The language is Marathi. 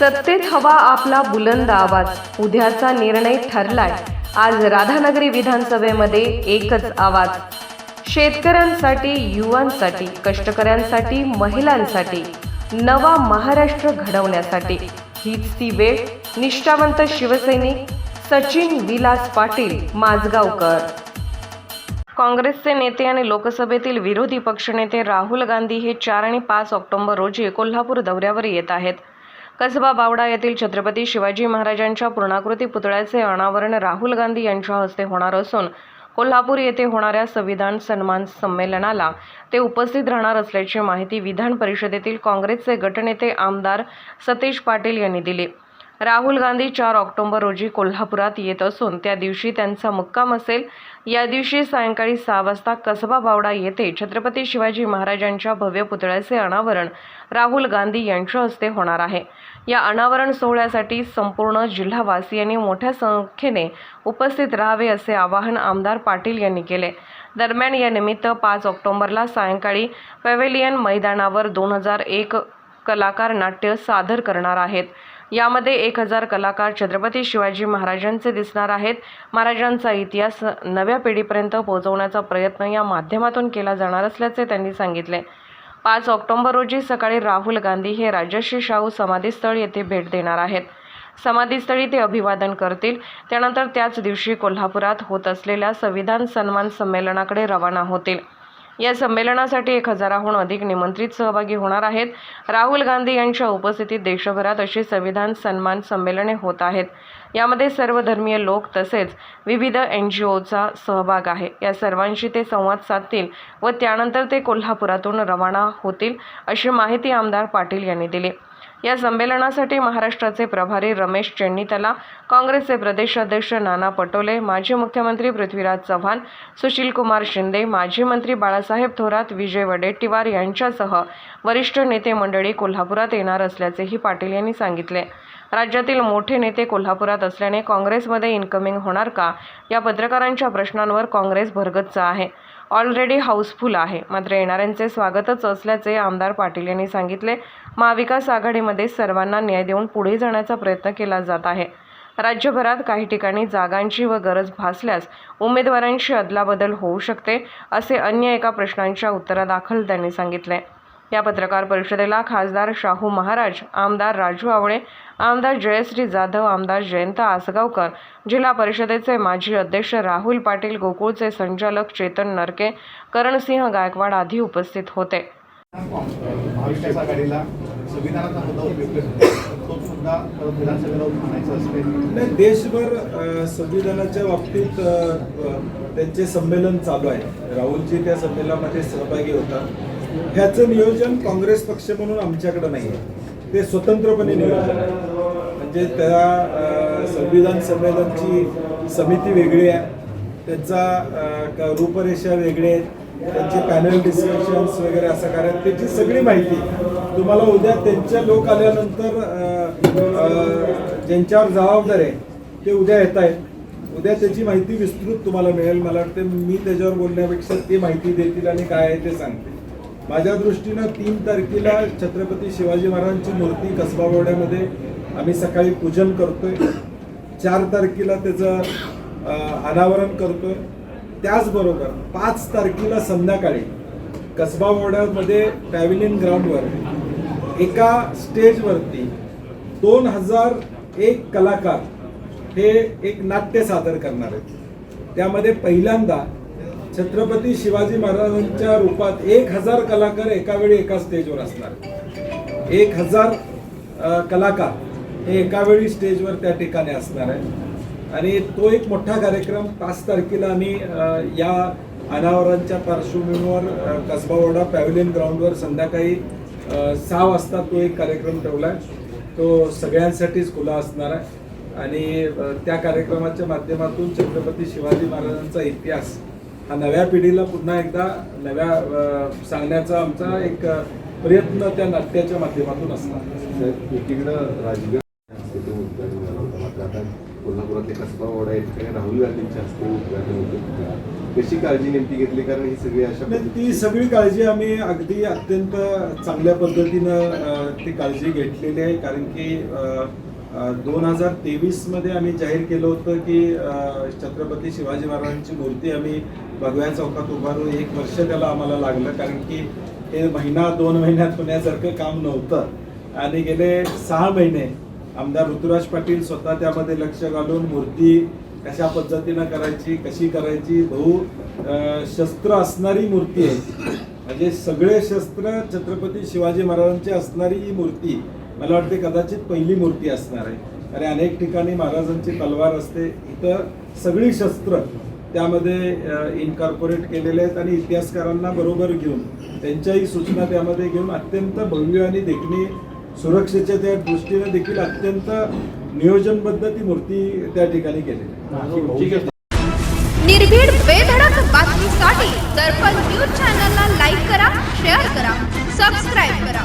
सत्तेत हवा आपला बुलंद आवाज. उद्याचा निर्णय ठरलाय. आज राधानगरी विधानसभेमध्ये एकच आवाज. शेतकऱ्यांसाठी युवांसाठी कष्टकऱ्यांसाठी महिलांसाठी नवा महाराष्ट्र घडवण्यासाठी. हीच ती वेळ. निष्ठावंत शिवसैनिक सचिन विलास पाटील माजगावकर. काँग्रेसचे नेते आणि लोकसभेतील विरोधी पक्षनेते राहुल गांधी हे चार आणि पाच ऑक्टोबर रोजी कोल्हापूर दौऱ्यावर येत आहेत. कसबा बावडा येथील छत्रपती शिवाजी महाराजांच्या पूर्णाकृती पुतळ्याचे अनावरण राहुल गांधी यांच्या हस्ते होणार असून कोल्हापूर येथे होणाऱ्या संविधान सन्मान संमेलनाला ते उपस्थित राहणार असल्याची माहिती विधान परिषदेतील काँग्रेसचे गटनेते आमदार सतीश पाटील यांनी दिली. राहुल गांधी चार ऑक्टोबर रोजी कोल्हापुरात येत असून त्या दिवशी त्यांचा मुक्काम असेल. या दिवशी सायंकाळी सहा वाजता कसबा बावडा येथे छत्रपती शिवाजी महाराजांच्या भव्य पुतळ्याचे अनावरण राहुल गांधी यांच्या हस्ते होणार आहे. या अनावरण सोहळ्यासाठी संपूर्ण जिल्हावासियांनी मोठ्या संख्येने उपस्थित राहावे असे आवाहन आमदार पाटील यांनी केले. दरम्यान या निमित्त पाच ऑक्टोबरला सायंकाळी पॅव्हेलियन मैदानावर दोन हजार एक कलाकार नाट्य सादर करणार आहेत. यामध्ये एक हजार कलाकार छत्रपती शिवाजी महाराजांचे दिसणार आहेत. महाराजांचा इतिहास नव्या पिढीपर्यंत पोहोचवण्याचा प्रयत्न या माध्यमातून केला जाणार असल्याचे त्यांनी सांगितले. पाच ऑक्टोंबर रोजी सकाळी राहुल गांधी हे राजश्री शाहू समाधीस्थळ येथे भेट देणार आहेत. समाधीस्थळी ते अभिवादन करतील. त्यानंतर त्याच दिवशी कोल्हापुरात होत असलेल्या संविधान सन्मान संमेलनाकडे रवाना होतील. या संमेलनासाठी एक हजाराहून अधिक निमंत्रित सहभागी होणार आहेत. राहुल गांधी यांच्या उपस्थितीत देशभरात अशी संविधान सन्मान संमेलने होत आहेत. यामध्ये सर्व धर्मीय लोक तसेच विविध एन जी ओचा सहभाग आहे. या सर्वांशी ते संवाद साधतील व त्यानंतर ते कोल्हापुरातून रवाना होतील अशी माहिती आमदार पाटील यांनी दिली. या संमेलनासाठी महाराष्ट्राचे प्रभारी रमेश चेन्नीतला काँग्रेसचे प्रदेशाध्यक्ष नाना पटोले माजी मुख्यमंत्री पृथ्वीराज चव्हाण सुशीलकुमार शिंदे माजी मंत्री बाळासाहेब थोरात विजय वडेट्टीवार यांच्यासह वरिष्ठ नेते मंडळी कोल्हापुरात येणार असल्याचेही पाटील यांनी सांगितले. राज्यातील मोठे नेते कोल्हापुरात असल्याने काँग्रेसमध्ये इन्कमिंग होणार का? या पत्रकारांच्या प्रश्नांवर काँग्रेस भरगच्च आहे. ऑलरेडी हाऊसफुल आहे. मात्र येणाऱ्यांचे स्वागतच असल्याचे आमदार पाटील यांनी सांगितले. महाविकास आघाडीमध्ये सर्वांना न्याय देऊन पुढे जाण्याचा प्रयत्न केला जात आहे. राज्यभरात काही ठिकाणी जागांची व गरज भासल्यास उमेदवारांची अदलाबदल होऊ शकते असे अन्य एका प्रश्नांच्या उत्तरादाखल त्यांनी सांगितले. या पत्रकार परिषदेला खासदार शाहू महाराज आमदार राजू आवळे आमदार जयश्री जाधव आमदार जयंत आसगावकर जिल्हा परिषदेचे माजी अध्यक्ष राहुल पाटील गोकुळचे संचालक चेतन नरके करणसिंह गायकवाड आदी उपस्थित होते. महाविकास आघाडीला संविधानाचा मुद्दा उपयुक्त ठरला. तो सुद्धा परत विधानसभेला मानायचा असते. नाही देशभर संविधानाच्या बाबतीत त्यांचे संमेलन चालू आहे. राहुलजी त्या संमेलनामध्ये सहभागी होतात. ह्याचं नियोजन काँग्रेस पक्ष म्हणून आमच्याकडे नाही आहे ते स्वतंत्रपणे नियोजन म्हणजे त्या संविधान संमेलनची समिती वेगळी आहे. त्यांचा रूपरेषा वेगळी आहे. त्यांचे पॅनल डिस्कशन्स वगैरे असं कारण त्याची सगळी माहिती तुम्हाला उद्या त्यांच्या लोक आल्यानंतर ज्यांच्यावर जबाबदार आहे ते उद्या येत आहेत. उद्या त्याची माहिती विस्तृत तुम्हाला मिळेल. मला वाटते मी त्याच्यावर बोलण्यापेक्षा ते माहिती देतील आणि काय आहे ते सांगते माझ्या दृष्टीनं तीन तारखेला छत्रपती शिवाजी महाराजांची मूर्ती कसबा आम्ही सकाळी पूजन करतोय. चार तारखेला त्याचं अनावरण करतोय. त्याचबरोबर पाच तारखेला संध्याकाळी कसबा बोर्डामध्ये पॅव्हिलियन ग्राउंडवर एका स्टेजवरती दोन हजार एक कलाकार हे एक नाट्य सादर करणार आहेत. त्यामध्ये पहिल्यांदा छत्रपती शिवाजी महाराजांच्या रूपात एक हजार कलाकार एका वेळी एका स्टेजवर असणार. एक हजार कलाकार हे एका वेळी स्टेजवर त्या ठिकाणी असणार आहे आणि तो एक मोठा कार्यक्रम पाच तारखेला आम्ही या अनावरांच्या पार्श्वभूमीवर कसबावडा कसबा पॅव्हिलियन ग्राउंडवर संध्याकाळी सहा वाजता तो एक कार्यक्रम ठेवला आहे. तो सगळ्यांसाठीच खुला असणार आहे. आणि त्या कार्यक्रमाच्या माध्यमातून छत्रपती शिवाजी महाराजांचा इतिहास हा नव्या पिढीला पुन्हा एकदा नव्या सांगण्याचा आमचा एक प्रयत्न त्या नाट्याच्या माध्यमातून असणार. एकीकडं आता कोल्हापुरातले कसबा वाडा या ठिकाणी राहुल गांधींच्या हस्ते उद्घाटन होते. कशी काळजी नेमकी घेतली? कारण ही सगळी अशा ती सगळी काळजी आम्ही अगदी अत्यंत चांगल्या पद्धतीनं ती काळजी घेतलेली आहे कारण की दोन हजार तेवीसमध्ये आम्ही जाहीर केलं होतं की छत्रपती शिवाजी महाराजांची मूर्ती आम्ही भगव्या चौकात उभारू एक वर्ष त्याला आम्हाला लागलं. कारण की हे महिना दोन महिन्यात होण्यासारखं काम नव्हतं. आणि गेले सहा महिने आमदार ऋतुराज पाटील स्वतः त्यामध्ये लक्ष घालून मूर्ती कशा पद्धतीनं करायची कशी करायची बहु शस्त्र असणारी मूर्ती आहे. म्हणजे सगळे शस्त्र छत्रपती शिवाजी महाराजांची असणारी ही मूर्ती मला वाटते कदाचित पहिली मूर्ती असणार आहे. आणि अनेक ठिकाणी महाराजांची तलवार असते. इथं सगळी शस्त्र त्यामध्ये इनकॉर्पोरेट केलेले आहेत आणि इतिहासकारांना बरोबर घेऊन त्यांच्याही सूचना त्यामध्ये घेऊन अत्यंत भव्य आणि देखणी सुरक्षेच्या त्या दृष्टीने देखील अत्यंत नियोजनबद्ध ती मूर्ती त्या ठिकाणी केलेली आहे. निर्भीड बेधडक बातमीसाठी दर्पण न्यूज चॅनलला लाईक करा शेअर करा सबस्क्राईब करा.